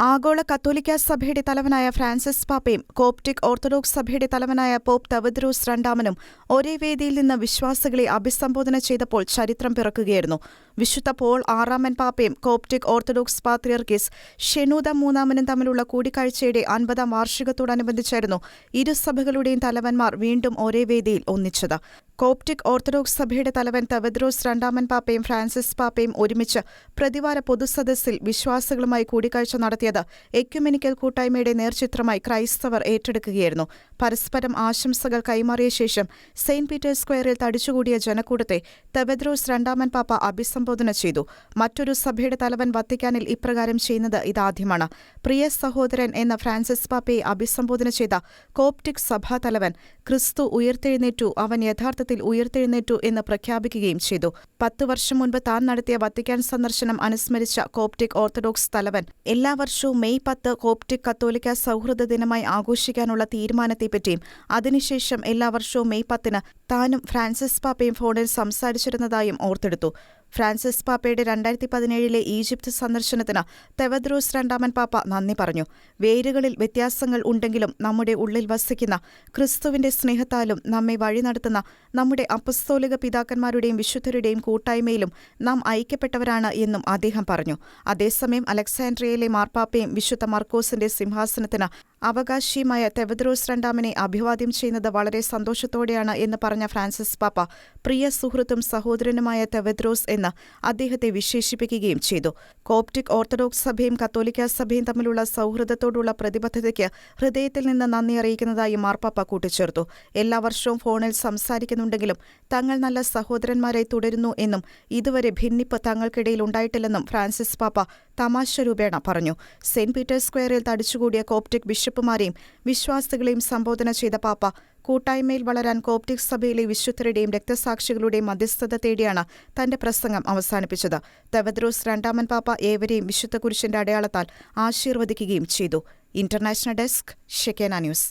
ആഗോള കത്തോലിക്ക സഭയുടെ തലവനായ ഫ്രാൻസിസ് പാപ്പയും കോപ്റ്റിക് ഓർത്തഡോക്സ് സഭയുടെ തലവനായ പോപ്പ് തവദ്രൂസ് രണ്ടാമനും ഒരേ വേദിയിൽ നിന്ന് വിശ്വാസികളെ അഭിസംബോധന ചെയ്തപ്പോൾ ചരിത്രം പിറക്കുകയായിരുന്നു. വിശുദ്ധ പോൾ ആറാമൻ പാപ്പയും കോപ്റ്റിക് ഓർത്തഡോക്സ് പാത്രിയർക്കിസ് ഷെനൂദ മൂന്നാമനും തമ്മിലുള്ള കൂടിക്കാഴ്ചയുടെ അൻപതാം വാർഷികത്തോടനുബന്ധിച്ചായിരുന്നു ഇരു സഭകളുടെയും തലവന്മാർ വീണ്ടും ഒരേ വേദിയിൽ ഒന്നിച്ചത്. കോപ്റ്റിക് ഓർത്തഡോക്സ് സഭയുടെ തലവൻ തവദ്രോസ് രണ്ടാമൻ പാപ്പയും ഫ്രാൻസിസ് പാപ്പയും ഒരുമിച്ച് പ്രതിവാര പൊതുസദസ്സിൽ വിശ്വാസികളുമായി കൂടിക്കാഴ്ച നടത്തിയത് എക്യുമെനിക്കൽ കൂട്ടായ്മയുടെ നേർചിത്രമായി ക്രൈസ്തവർ ഏറ്റെടുക്കുകയായിരുന്നു. പരസ്പരം ആശംസകൾ കൈമാറിയ ശേഷം സെയിന്റ് പീറ്റേഴ്സ് സ്ക്വയറിൽ തടിച്ചുകൂടിയ ജനക്കൂട്ടത്തെ തവദ്രോസ് രണ്ടാമൻ പാപ്പ അഭിസംബോധന ചെയ്തു. മറ്റൊരു സഭയുടെ തലവൻ വത്തിക്കാനിൽ ഇപ്രകാരം ചെയ്യുന്നത് ഇതാദ്യമാണ്. പ്രിയ സഹോദരൻ എന്ന ഫ്രാൻസിസ് പാപ്പയെ അഭിസംബോധന ചെയ്ത കോപ്റ്റിക് സഭാതലവൻ ക്രിസ്തു ഉയർത്തെഴുന്നേറ്റു. അവൻ യഥാർത്ഥത്തിൽ ഉയർത്തെഴുന്നേറ്റു എന്ന് പ്രഖ്യാപിക്കുകയും ചെയ്തു. പത്തു വർഷം മുൻപ് താൻ നടത്തിയ വത്തിക്കാൻ സന്ദർശനം അനുസ്മരിച്ച കോപ്റ്റിക് ഓർത്തഡോക്സ് തലവൻ. എല്ലാ വർഷവും മെയ് പത്ത് കോപ്റ്റിക് കത്തോലിക്ക സൗഹൃദ ദിനമായി ആഘോഷിക്കാനുള്ള തീരുമാനത്തെപ്പറ്റിയും അതിനുശേഷം എല്ലാ വർഷവും മെയ് പത്തിന് താനും ഫ്രാൻസിസ് പാപ്പയും ഫോണിൽ സംസാരിച്ചിരുന്നതായും ഓർത്തെടുത്തു. ഫ്രാൻസിസ് പാപ്പയുടെ രണ്ടായിരത്തി പതിനേഴിലെ ഈജിപ്ത് സന്ദർശനത്തിന് തെവദ്രോസ് രണ്ടാമൻ പാപ്പ നന്ദി പറഞ്ഞു. വേരുകളിൽ വ്യത്യാസങ്ങൾ ഉണ്ടെങ്കിലും നമ്മുടെ ഉള്ളിൽ വസിക്കുന്ന ക്രിസ്തുവിന്റെ സ്നേഹത്താലും നമ്മെ വഴി നടത്തുന്ന നമ്മുടെ അപസ്തോലിക പിതാക്കന്മാരുടെയും വിശുദ്ധരുടെയും കൂട്ടായ്മയിലും നാം ഐക്യപ്പെട്ടവരാണ് എന്നും അദ്ദേഹം പറഞ്ഞു. അതേസമയം അലക്സാൻഡ്രിയയിലെ മാർപ്പാപ്പയും വിശുദ്ധ മർക്കോസിന്റെ സിംഹാസനത്തിന് അവകാശിയുമായ തെവദ്രോസ് രണ്ടാമനെ അഭിവാദ്യം ചെയ്യുന്നത് വളരെ സന്തോഷത്തോടെയാണ് എന്ന് പറഞ്ഞ ഫ്രാൻസിസ് പാപ്പ പ്രിയ സുഹൃത്തും സഹോദരനുമായ തെവദ്രോസ് എന്ന് അദ്ദേഹത്തെ വിശേഷിപ്പിക്കുകയും ചെയ്തു. കോപ്റ്റിക് ഓർത്തഡോക്സ് സഭയും കത്തോലിക്ക സഭയും തമ്മിലുള്ള സൗഹൃദത്തോടുള്ള പ്രതിബദ്ധതയ്ക്ക് ഹൃദയത്തിൽ നിന്ന് നന്ദി അറിയിക്കുന്നതായി മാർപ്പാപ്പ കൂട്ടിച്ചേർത്തു. എല്ലാ വർഷവും ഫോണിൽ സംസാരിക്കുന്നുണ്ടെങ്കിലും തങ്ങൾ നല്ല സഹോദരന്മാരായി തുടരുന്നു എന്നും ഇതുവരെ ഭിന്നിപ്പ് തങ്ങൾക്കിടയിൽ ഉണ്ടായിട്ടില്ലെന്നും ഫ്രാൻസിസ് പാപ്പ തമാശ രൂപേണ പറഞ്ഞു. സെന്റ് പീറ്റേഴ്സ് സ്ക്വയറിൽ തടിച്ചുകൂടിയ കോപ്റ്റിക് ബിഷപ്പുമാരെയും വിശ്വാസികളെയും സംബോധന ചെയ്ത പാപ്പ കൂട്ടായ്മയിൽ വളരാൻ കോപ്റ്റിക് സഭയിലെ വിശുദ്ധരുടെയും രക്തസാക്ഷികളുടെയും മധ്യസ്ഥത തേടിയാണ് തന്റെ പ്രസംഗം അവസാനിപ്പിച്ചത്. തെവദ്രോസ് രണ്ടാമൻ പാപ്പ ഏവരെയും വിശുദ്ധ കുരിശിന്റെ അടയാളത്താൽ ആശീർവദിക്കുകയും ചെയ്തു. International desk Shekinah news.